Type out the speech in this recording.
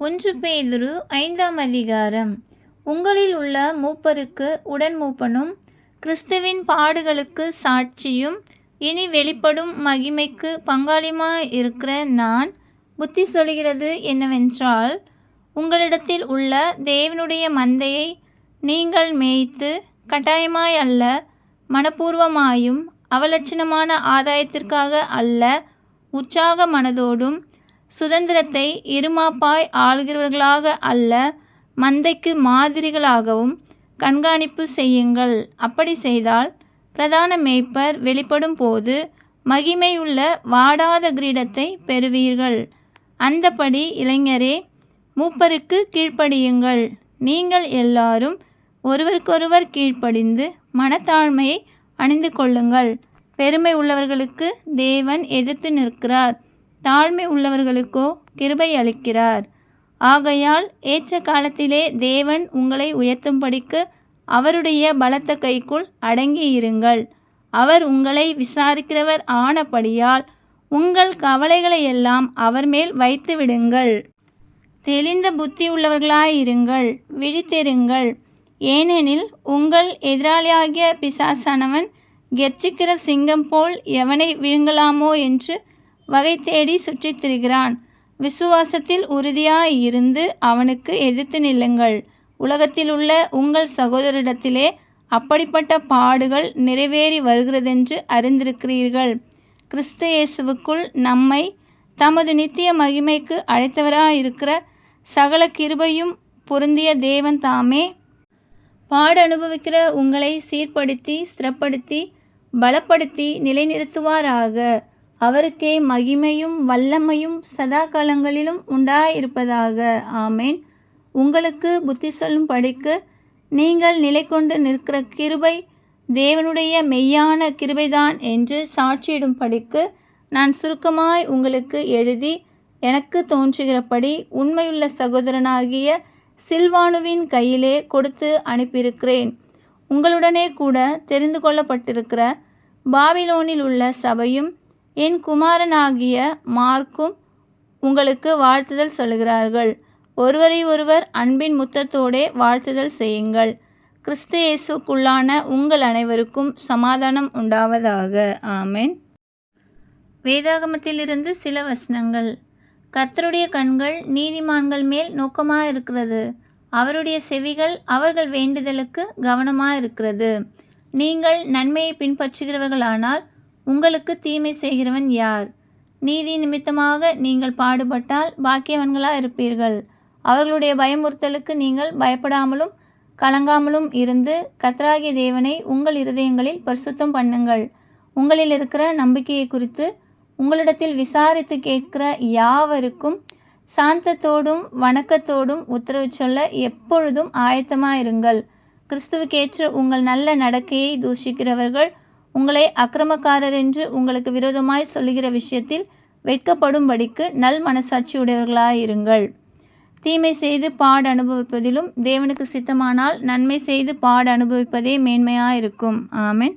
ஒன்று பேதுரு ஐந்தாம் அதிகாரம். உங்களில் உள்ள மூப்பருக்கு உடன் மூப்பனும் கிறிஸ்துவின் பாடுகளுக்கு சாட்சியும் இனி வெளிப்படும் மகிமைக்கு பங்காளியுமாய் இருக்கிற நான் புத்தி சொல்கிறது என்னவென்றால் உங்களிடத்தில் உள்ள தேவனுடைய மந்தையை நீங்கள் மேய்த்து கட்டாயமாய் அல்ல மனப்பூர்வமாயும் அவலட்சணமான ஆதாயத்திற்காக அல்ல உற்சாக மனதோடும் சுதந்திரத்தை இருமாப்பாய் ஆளுகிறவர்களாக அல்ல மந்தைக்கு மாதிரிகளாகவும் கண்காணிப்பு செய்யுங்கள். அப்படி செய்தால் பிரதான மேய்ப்பர் வெளிப்படும் போது மகிமையுள்ள வாடாத கிரீடத்தை பெறுவீர்கள். அந்தபடி இளைஞரே மூப்பருக்கு கீழ்ப்படியுங்கள். நீங்கள் எல்லாரும் ஒருவருக்கொருவர் கீழ்ப்படிந்து மனத்தாழ்மையை அணிந்து கொள்ளுங்கள். பெருமை உள்ளவர்களுக்கு தேவன் எதிர்த்து நிற்கிறார். தாழ்மை உள்ளவர்களுக்கோ கிருபை அளிக்கிறார். ஆகையால் ஏற்ற காலத்திலே தேவன் உங்களை உயர்த்தும்படிக்கு அவருடைய பலத்த கைக்குள் அடங்கியிருங்கள். அவர் உங்களை விசாரிக்கிறவர் ஆனபடியால் உங்கள் கவலைகளையெல்லாம் அவர் மேல் வைத்து விடுங்கள் தெளிந்த புத்தி உள்ளவர்களாயிருங்கள் விழித்தெருங்கள். ஏனெனில் உங்கள் எதிராளியாகிய பிசாசானவன் கெர்ச்சிக்கிற சிங்கம் போல் எவனை விழுங்கலாமோ என்று வகை தேடி சுற்றித் திரிகிறான். விசுவாசத்தில் உறுதியாய் இருந்து அவனுக்கு எதிர்த்து நில்லுங்கள். உலகத்தில் உள்ள உங்கள் சகோதரிடத்திலே அப்படிப்பட்ட பாடுகள் நிறைவேறி வருகிறதென்று அறிந்திருக்கிறீர்கள். கிறிஸ்து இயேசுவுக்குள் நம்மை தமது நித்திய மகிமைக்கு அழைத்தவராயிருக்கிற சகல கிருபையும் பொருந்திய தேவன் தாமே. பாடு அனுபவிக்கிற உங்களை சீர்படுத்தி ஸ்திரப்படுத்தி பலப்படுத்தி நிலைநிறுத்துவாராக. அவருக்கே மகிமையும் வல்லமையும் சதா காலங்களிலும் உண்டாயிருப்பதாக. ஆமேன். உங்களுக்கு புத்தி சொல்லும் படிக்கு நீங்கள் நிலை கொண்டு நிற்கிற கிருபை தேவனுடைய மெய்யான கிருபைதான் என்று சாட்சியிடும் படிக்கு நான் சுருக்கமாய் உங்களுக்கு எழுதி எனக்கு தோன்றுகிறபடி உண்மையுள்ள சகோதரனாகிய சில்வானுவின் கையிலே கொடுத்து அனுப்பியிருக்கிறேன். உங்களுடனே கூட தெரிந்து கொள்ளப்பட்டிருக்கிற பாபிலோனில் உள்ள சபையும் என் குமாரனாகிய மார்க்கும் உங்களுக்கு வாழ்த்துதல் சொல்கிறார்கள் ஒருவரை ஒருவர் அன்பின் முத்தத்தோடே வாழ்த்துதல் செய்யுங்கள். கிறிஸ்து இயேசுக்குள்ளான உங்கள் அனைவருக்கும் சமாதானம் உண்டாவதாக. ஆமென். வேதாகமத்திலிருந்து சில வசனங்கள். கர்த்தருடைய கண்கள் நீதிமான்கள் மேல் நோக்கமாக இருக்கிறது அவருடைய செவிகள் அவர்கள் வேண்டுதலுக்கு கவனமாக இருக்கிறது நீங்கள் நன்மையை பின்பற்றுகிறவர்களானால் உங்களுக்கு தீமை செய்கிறவன் யார்? நீதி நிமித்தமாக நீங்கள் பாடுபட்டால் பாக்கியவன்களாக இருப்பீர்கள். அவர்களுடைய பயமுறுத்தலுக்கு நீங்கள் பயப்படாமலும் கலங்காமலும் இருந்து கத்ராகிய தேவனை உங்கள் இருதயங்களில் பரிசுத்தம் பண்ணுங்கள். உங்களில் இருக்கிற நம்பிக்கையை குறித்து உங்களிடத்தில் விசாரித்து கேட்கிற யாவருக்கும் சாந்தத்தோடும் வணக்கத்தோடும் உத்தரவு சொல்ல எப்பொழுதும் ஆயத்தமாக இருங்கள் கிறிஸ்துவுக்கேற்ற உங்கள் நல்ல நடக்கையை தூஷிக்கிறவர்கள் உங்களை அக்கிரமக்காரர் என்று உங்களுக்கு விரோதமாய் சொல்லுகிற விஷயத்தில் வெட்கப்படும்படிக்கு நல் மனசாட்சியுடையவர்களாயிருங்கள். தீமை செய்து பாடு அனுபவிப்பதிலும் தேவனுக்கு சித்தமானால் நன்மை செய்து பாடு அனுபவிப்பதே மேன்மையாயிருக்கும். ஆமென்.